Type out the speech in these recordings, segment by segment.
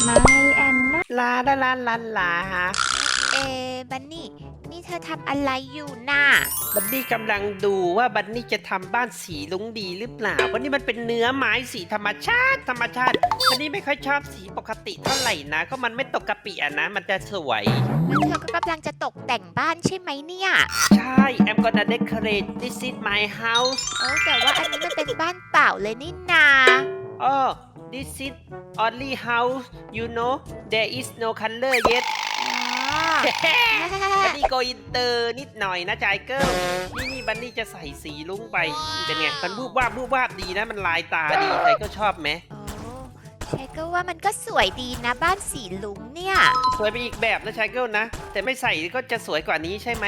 ไม่แอนนะลาลาลาลาลาฮะเอ๊ะบันนี่ นี่เธอทำอะไรอยู่น่ะ บันนี่กำลังดูว่าบันนี่จะทำบ้านสีลุงดีหรือเปล่าวันนี้มันเป็นเนื้อไม้สีธรรมชาติธรรมชาติบันนี่ไม่ค่อยชอบสีปกติเท่าไหร่นะ ก็มันไม่ตกกะปิอะนะ มันจะสวยแล้วเธอก็กำลังจะตกแต่งบ้านใช่ไหมเนี่ย ใช่ I'm gonna decorate this is my house โอ้แต่ว่าอันนี้มันเป็นบ้านเปล่าเลยนี่นา oh this is only house you know there is no color yet อ๋อบันนี่โกอินเตอร์นิดหน่อยนะจายเกิลนี่นี่บันนี่จะใส่สีลุ้งไป เป็นไง มันบูบวาบบูบวาบดีนะ มันลายตาดีใครก็ชอบไหม โอ้ใช่ก็ว่ามันก็สวยดีนะบ้านสีลุงเนี่ย สวยไปอีกแบบนะชายเกิลนะ แต่ไม่ใส่ก็จะสวยกว่านี้ใช่ไหม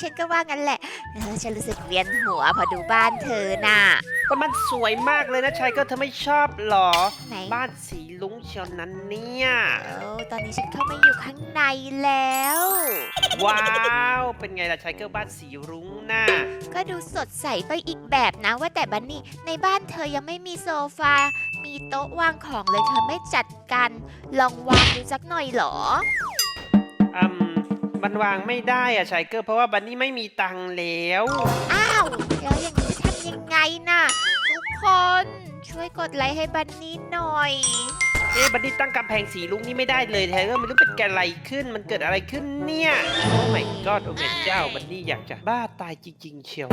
ฉันก็ว่างั้นแหละเออฉันรู้สึกเวียนหัวพอดูบ้านเธอน่ะก็มันสวยมากเลยนะชายเกิลเธอไม่ชอบหรอ ไหน บ้านสีลุ้งเชียวนั้นเนี่ย โอ้ตอนนี้ฉันเข้ามาอยู่ข้างในแล้ วว้าว เป็นไงล่ะชายเกิลบ้านสีรุ้งน่ะก็ดูสดใสไปอีกแบบนะว่าแต่บันนี่ในบ้านเธอยังไม่มีโซฟา มีโต๊ะวางของเลยเธอไม่จัดการ ลองวางดูสักหน่อยเหรอ อืมมันวางไม่ได้อะชายเกิลเพราะว่าบันนี่ไม่มีตังค์แล้ว อ้าว แล้วอย่างนี้จะทำยังไงน่ะ ทุกคนช่วยกดไลค์ให้บันนี่หน่อย เอ๊ะบันนี่ตั้งกำแพงสีลุงนี่ไม่ได้เลยแทนก็ไม่รู้เป็นแกอะไรขึ้น มันเกิดอะไรขึ้นเนี่ย โอ้ my god โอ้แม่เจ้าบันนี่อยากจะบ้าตายจริง ๆ เชียว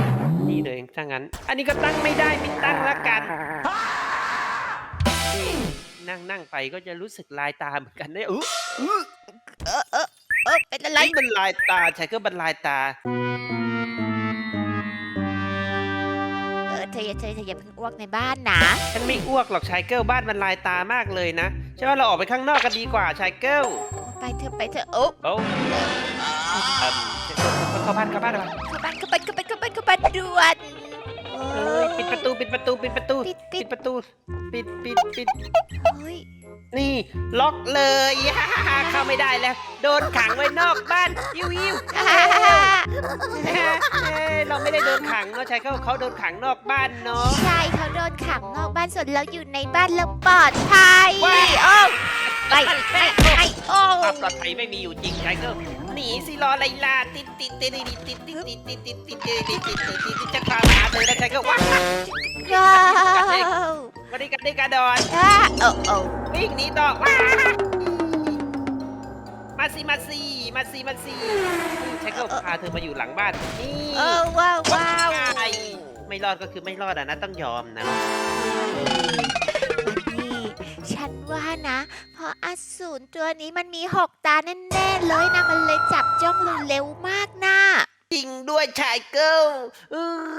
นี่เลยถ้างั้น อันนี้ก็ตั้งไม่ได้ไม่ตั้งละกันเอ๊ะนั่งนั่งไปก็จะรู้สึกลายตาเหมือนกันเนี่ยอุ๊ยเออเออเออเป็นอะไรไอ้มันลายตาใช่ก็บันลายตา เออเธออย่าเธอเธออย่าเพิ่งอ้วกในบ้านนะ ฉันไม่อ้วกหรอกชายเกิลบ้านมันลายตามากเลยนะใช่ว่าเราออกไปข้างนอกกันดีกว่าชายเกิลไปเถอะไปเถอะโอ้โอ้เอิ่มเข้าบ้านเข้าบ้านเข้าบ้านเข้าบ้านเข้าบ้านเข้าบ้านเข้าบ้านเข้าบ้านด่วนเอ้ยปิดประตูปิดประตูปิดประตู ปิดปิปิดดประตู ปิดปิดปิด เฮ้ย นี่ล็อกเลยเข้าไม่ได้แล้ว โดนขังไว้นอกบ้านยิวยิวเอ้ยเราไม่ได้โดนขังเนาะชายเขาเขาโดนขังนอกบ้านเนาะใช่เขาโดนขังนอกบ้านส่วนเราอยู่ในบ้านเราปลอดภัยว้ายโอ้ไปไปไปโอ้ความปลอดภัยไม่มีอยู่จริงชายเขาหนีสิรออะไรล่ะติดติดติดติดติดติดติดติดติดติดติดติดติดติดติดติดจะพาหาเธอแล้วชายก็ว้าว้าว วันนี้กันได้กระดอนอ่าโอ้โอ้วิ่งหนีต่อว้ามาสิมาสิมาสิมาสิชายก็พาเธอมาอยู่หลังบ้านนี่เออว้าวว้าวใช่ไม่รอดก็คือไม่รอดอะนะต้องยอมนะนี่ฉันว่านะ เพราะอสูรตัวนี้มันมีหกตาแน่ๆเลยนะมันเลยจับจ้องเราเร็วมากนะจริงด้วยชายเกิลเออ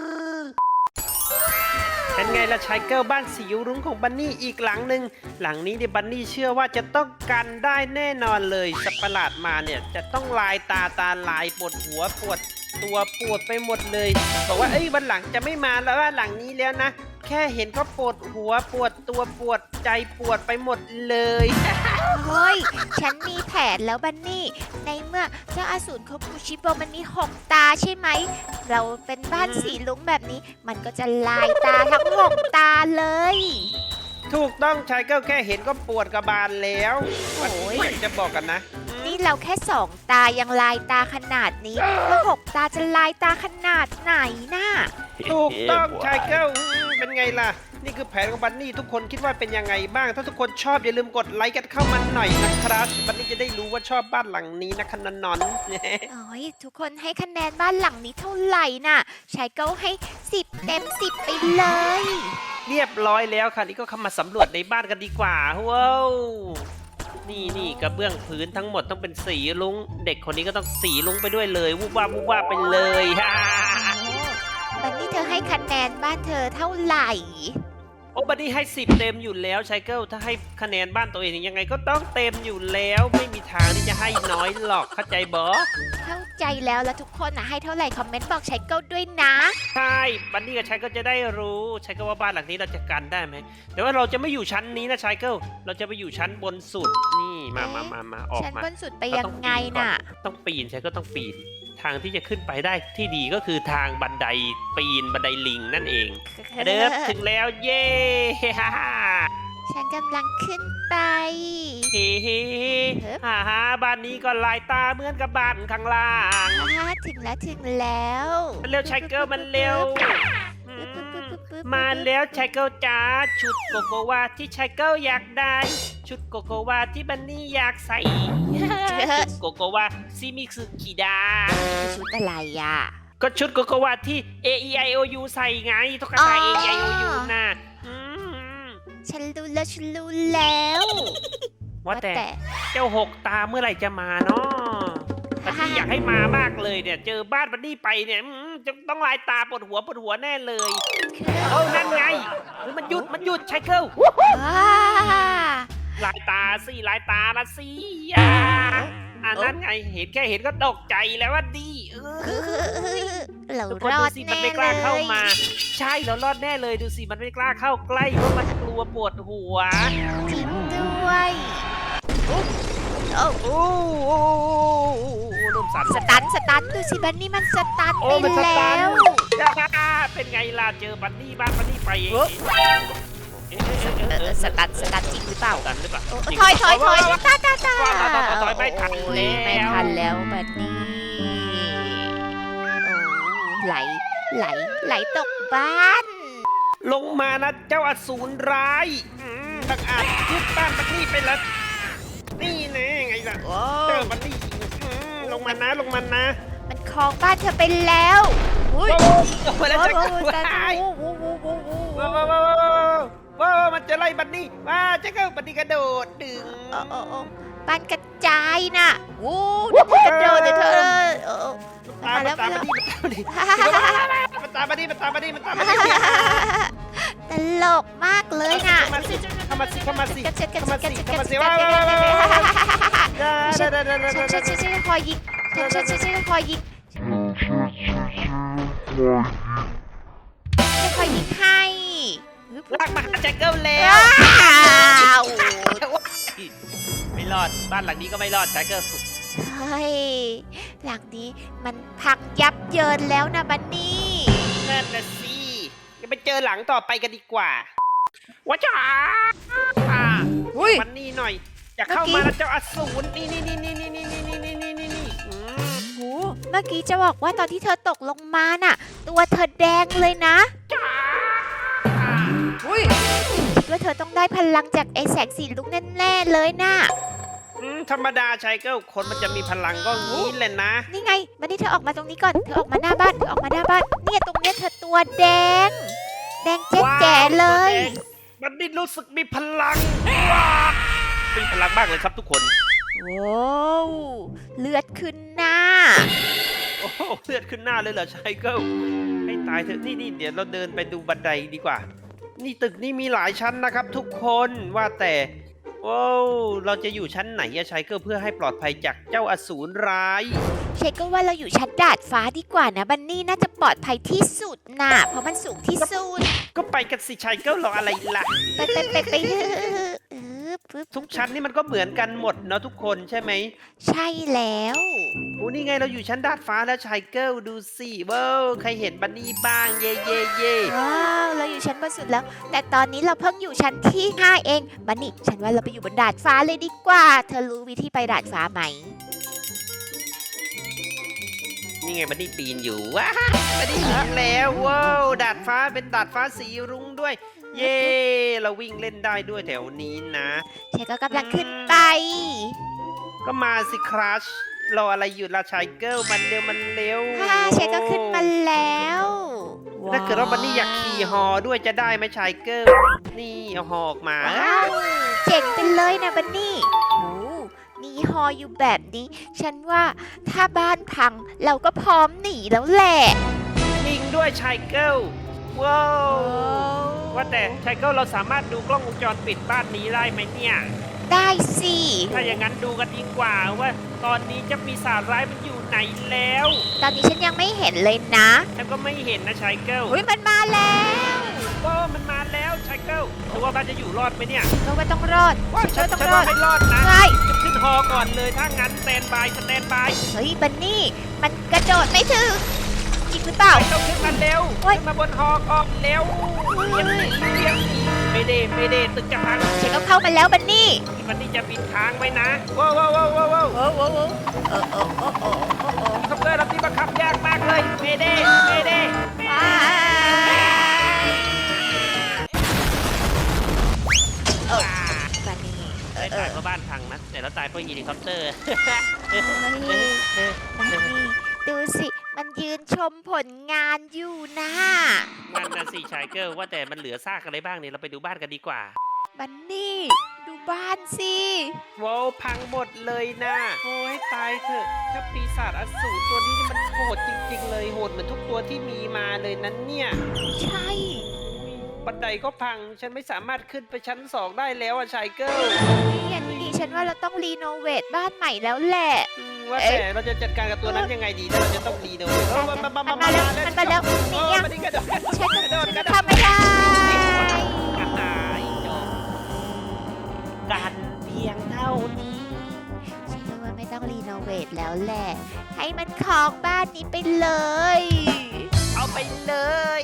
เป็นไงล่ะชายเกิลบ้านสีรุ้งของบันนี่อีกหลังหนึ่งหลังนี้เนี่ยบันนี่เชื่อว่าจะต้องกันได้แน่นอนเลยสัตว์ประหลาดมาเนี่ยจะต้องลายตาตาลายปวดหัวปวดตัวปวดไปหมดเลย บอกว่าเอ้ยวันหลังจะไม่มาแล้วว่าหลังนี้แล้วนะ แค่เห็นก็ปวดหัวปวดตัวปวด ใจปวดไปหมดเลย เฮ้ย ฉันมีแผนแล้วบันนี่ ในเมื่อเจ้าอสูรโคคุชิโบมันมีหกตาใช่ไหม เราเป็นบ้านสีลุ้งแบบนี้ มันก็จะลายตาทั้งหกตาเลย ถูกต้องชายเกิลแค่เห็นก็ปวดกระบาลแล้วโอ้ย วันนี้อยากจะบอกกันนะ นี่เราแค่สองตายังลายตาขนาดนี้แล้วหกตาจะลายตาขนาดไหนน่ะ ถูกต้องชายเกิลอืมเป็นไงล่ะ นี่คือแผนของบันนี่ทุกคนคิดว่าเป็นยังไงบ้าง ถ้าทุกคนชอบอย่าลืมกดไลค์กันเข้ามาหน่อยนะครับบันนี่จะได้รู้ว่าชอบบ้านหลังนี้นะคะนอนนอนโอ้ยทุกคนให้คะแนนบ้านหลังนี้เท่าไหร่น่ะชายเก้าให้สิบเต็มสิบไปเลย เรียบร้อยแล้วค่ะนี่ก็เข้ามาสำรวจในบ้านกันดีกว่าว้าวนี่นี่กระเบื้องพื้นทั้งหมดต้องเป็นสีลุงเด็กคนนี้ก็ต้องสีลุงไปด้วยเลยวูบวาบวูบวาบไปเลยฮ่า บันนี่เธอให้คะแนนบ้านเธอเท่าไหร่ โอ้บันนี่ให้สิบเต็มอยู่แล้วชายเกิลถ้าให้คะแนนบ้านตัวเองยังไงก็ต้องเต็มอยู่แล้วไม่มีทางที่จะให้น้อยหรอกเข้าใจบอเข้าใจแล้วแล้วทุกคนนะให้เท่าไหร่คอมเมนต์บอกชายเก้าด้วยนะ ใช่บันนี่กับชายก็จะได้รู้ชายก็ว่าบ้านหลังนี้เราจะกันได้ไหมแต่ว่าเราจะไม่อยู่ชั้นนี้นะชายเกิลเราจะไปอยู่ชั้นบนสุดนี่มามามามาออกฉันมาบนสุดไปยังไงน่ะ ต้องปีนชายก็ต้องปีน ทางที่จะขึ้นไปได้ที่ดีก็คือทางบันไดปีนบันไดลิงนั่นเองเดิฟถึงแล้วเย้ฮ่าฮ่าฉันกำลังขึ้นไปเฮ้เฮ้ฮ่าฮ่าบ้านนี้ก็ลายตาเหมือนกับบ้านข้างล่างอ่าถึงแล้วถึงแล้วมันเร็วชายเกิลมันเร็วอืมมาแล้วชายเกิลจ้าชุดโกโกวาที่ชายเกิลอยากได้ ชุดโกโกวาที่บันนี่อยากใส่ชุดโกโกวา ซิมิสึคิดา ชุดอะไรอะ ก็ชุดโกโกวาที่ A E I O U ใส่ไงตุ๊กตา A E I O U น่ะอืมฉันรู้แล้วฉันรู้แล้วว่าแต่เจ้าหกตาเมื่อไหร่จะมาเนาะบันนี่อยากให้มามากเลยเนี่ย เจอบ้านบันนี่ไปเนี่ยอืมจะต้องลายตาปวดหัวปวดหัวแน่เลยโอ้นั่นไงเฮ้ยมันหยุดมันหยุดชายเกิล ว้าลายตาสิลายตาละสิอะ อ่านั่นไงเห็นแค่เห็นก็ตกใจแล้วว่าดีเออเราทุกคนรอดูดสิมันแน่ไม่กล้าเลเข้ายมา ใช่เรารอดแน่เลยดูสิมันไม่กล้าเข้าใกล้เพราะมันกลัวปวดหัวจริงด้วยโอ้โอ้โอ้ลมสั่น สตันสตันดูสิบันนี่มันสตันโอ้ไปมันสตัแล้น วเป็นไงล่ะเจอบันนี่บ้านบันนี่ไปเอ๊ะเอ๊ะเอ๊ะเอเอ๊ะอเอ๊ะสตันสตันจริงหรือเปล่าสตันหรือเปล่าโอ้ถอยถอยถอยตาตาตาถอยถอย ไม่ทันแล้วบันนี่โอ้ไหล ไหล ไหลตกบ้าน ลงมานะเจ้าอสูรร้ายอืมบังอาจยึดบ้านบันนี่ไปแล้ว นี่แน่ไงล่ะโอ้ เจอบันนี่อืมลงมานะลงมานะมันคลองบ้านเธอไปแล้วอุ้ยโอ้โหลงมาแล้วโอ้จะโหกลัวตายว้าย โอ้โหโอ้โหโอ้โหว้าวว้าวว้าวว้าวว้าวมันจะไล่บันนี่ว้าจะก็บันนี่กระโดดดึง โอ้โอ้ โอ้บ้านกระจายน่ะโอ้กระโดดเลยเธอเออตามมาแล้มาวตามมาบันแล้วนี่มันตามบันนี่มันตามบันนี่มันตามบันนี่มันตามบันนี่ตลกมากเลยน่ะเข้ามาสิเข้ามาสิเข้ามาสิกระเช็ดกระเข้าเช็มาดกสิระเช็ดกเข้าระมาเช็สิดว้าวว้าวว้าวว้าวได้ได้ได้ได้ฉันได้ฉันฉันฉันคอยยิงฉันฉันฉันฉันคอยยิงฉันคอยยิงให้ลากมาหาแจ็คเกิลแล้วว้าว ไม่รอด บ้านหลังนี้ก็ไม่รอดแจ็คเกิลสุดเฮ้ยหลังนี้มันพังยับเยินแล้วนะบันนี่นั่นน่ะสิจะไปเจอหลังต่อไปกันดีกว่าว้าจ้าอ่าอุ้ยมันนี่หน่อย อย่าเข้ามาแล้วเจ้าอสูรนี่นี่นี่นี่นี่นี่นี่นี่นี่นี่นี่อืมโหเมื่อกี้จะบอกว่าตอนที่เธอตกลงมาน่ะ ตัวเธอแดงเลยนะจ้าอุ้ยคิดว่าเธอต้องได้พลังจากไอแสงสีลุกแน่ๆเลยน่ะ อืมธรรมดาชายเกิลคนมันจะมีพลังก็งี้แหละนะ นี่ไงบันนี่เธอออกมาตรงนี้ก่อน เธอออกมาหน้าบ้าน เธอออกมาหน้าบ้าน เนี่ยตรงเนี้ยเธอตัวแดง แดงเจ๊แจ๋เลยมันนี่รู้สึกมีพลังว้าวมีพลังมากเลยครับทุกคนโว้วเลือดขึ้นหน้า โอ้โหเลือดขึ้นหน้าเลยเหรอชายเกิลให้ตายเถอะนี่นี่เดี๋ยวเราเดินไปดูบันไดดีกว่า นี่ตึกนี่มีหลายชั้นนะครับ ทุกคนว่าแต่ ว้าวเราจะอยู่ชั้นไหนอะชายเกิลเพื่อให้ปลอดภัยจากเจ้าอสูรร้าย เชคก็ว่าเราอยู่ชั้นดาดฟ้าดีกว่านะบันนี่น่าจะปลอดภัยที่สุดน่ะเพราะมันสูงที่สุดก็ไปกันสิชายเกิลรออะไรล่ะ ไปไปไปไปเออเออ ปึ๊บทุกชั้นนี่มันก็เหมือนกันหมดเนาะทุกคนใช่ไหมใช่แล้ว โอ้นี่ไงเราอยู่ชั้นดาดฟ้าแล้วชายเกิลดูสิว้าวใครเห็นบันนี่บ้างเย่เย่เย่ว้าวเราอยู่ชั้นบนสุดแล้ว แต่ตอนนี้เราเพิ่งอยู่ชั้นที่5เองบันนี่ฉันว่าเราไปอยู่บนดาดฟ้าเลยดีกว่า เธอรู้วิธีไปดาดฟ้าไหม นี่ไงบันนี่ปีนอยู่ว้าบันนี่ถึงแล้วว้าวดาดฟ้าเป็นดาดฟ้าสีรุ้งด้วย เย่เราวิ่งเล่นได้ด้วยแถวนี้นะเชคก็กำลังขึ้นไป ก็มาสิครัชรออะไรอยู่ล่ะชายเกิลมันเร็วมันเร็วฮ่าเชคก็ขึ้นมาแล้วถ้าเกิดว่าบันนี่อยากขี่ฮอด้วยจะได้ไหมชายเกิลนี่เอาฮอออกมาว้าวเจ๋งไปเลยนะบันนี่โอ้มีฮออยู่แบบนี้ ฉันว่าถ้าบ้านพังเราก็พร้อมหนีแล้วแหละ จริงด้วยชายเกิลว้าว ว่าแต่ชายเกิลเราสามารถดูกล้องวงจรปิดบ้านนี้ได้ไหมเนี่ย ได้สิ ถ้าอย่างนั้นดูกันดีกว่าว่า ตอนนี้เจะมีสารร้ายมันอยู่ไหนแล้วตอนนี้ฉันยังไม่เห็นเลยนะฉันก็ไม่เห็นนะชายเกิลอุ้ยมันมาแล้วว้าวมันมาแล้วชายเกิลถือว่าบ้านจะอยู่รอดไหมเนี่ยก็ว่าต้องรอดว้าวฉัฉันนว่าต้องรอฉันว่าด ไม่รอดนะไงจะขึ้นฮอก่อนเลยถ้างั้นสแตนบายสแตนบายเฮ้ยบันนี่ มันกระโดดไม่ถึง จริงหรือเปล่าชายเกิลขึ้นมาเร็วโอ๊ย ขึ้นมาบนฮอก่อนเร็วเลี้ยงหนีเลี้ยงหนีไม่ได้ไม่ได้ตึกจะพังฉันก็เข้ามาแล้วบันนี่บันนี่จะบินทางไว้นะว้าวว้าวว้าวว้าวว้าวโอ้โหโอ้โหโอ้โหโอ้โหคอปเตอร์ลำนี้บังคับยากมากเลยไม่ได้ไม่ได้ว้ายเออบันนี่เอไม่อเอตายอเพราะบ้านพังนะแต่เราตายเพราะเฮลิคอปเตอร์ บันนี่บันนี่ดูสิ มันยืนชมผลงานอยู่นะมันนะสิชายเกิลว่าแต่มันเหลือซากอะไรบ้างเนี่ยเราไปดูบ้านกันดีกว่า บันนี่ดูบ้านสิว้าวพังหมดเลยนะโอ้ยตายเถอะเจ้าปีศาจอสูรตัวนี้นี่มันโหดจริง ๆ เลยโหดเหมือนทุกตัวที่มีมาเลยนั้นเนี่ยใช่ บันไดก็พังฉันไม่สามารถขึ้นไปชั้นสองได้แล้วอะชายเกิล นี่อันนี้ฉันว่าเราต้องรีโนเวทบ้านใหม่แล้วแหละอืม ว่าแต่เราจะจัดการกับตัวนั้นยังไงดีเราจะต้องดีนะเว้ยมานมามมาแล้วมาแล้วมันนี่กระโดดกระโดดกระโดดทำไม่ได้การเพียงเท่านี้ฉันว่าไม่ต้องรีโนเวทแล้วแหละ ให้มันของบ้านนี้ไปเลย เอาไปเลย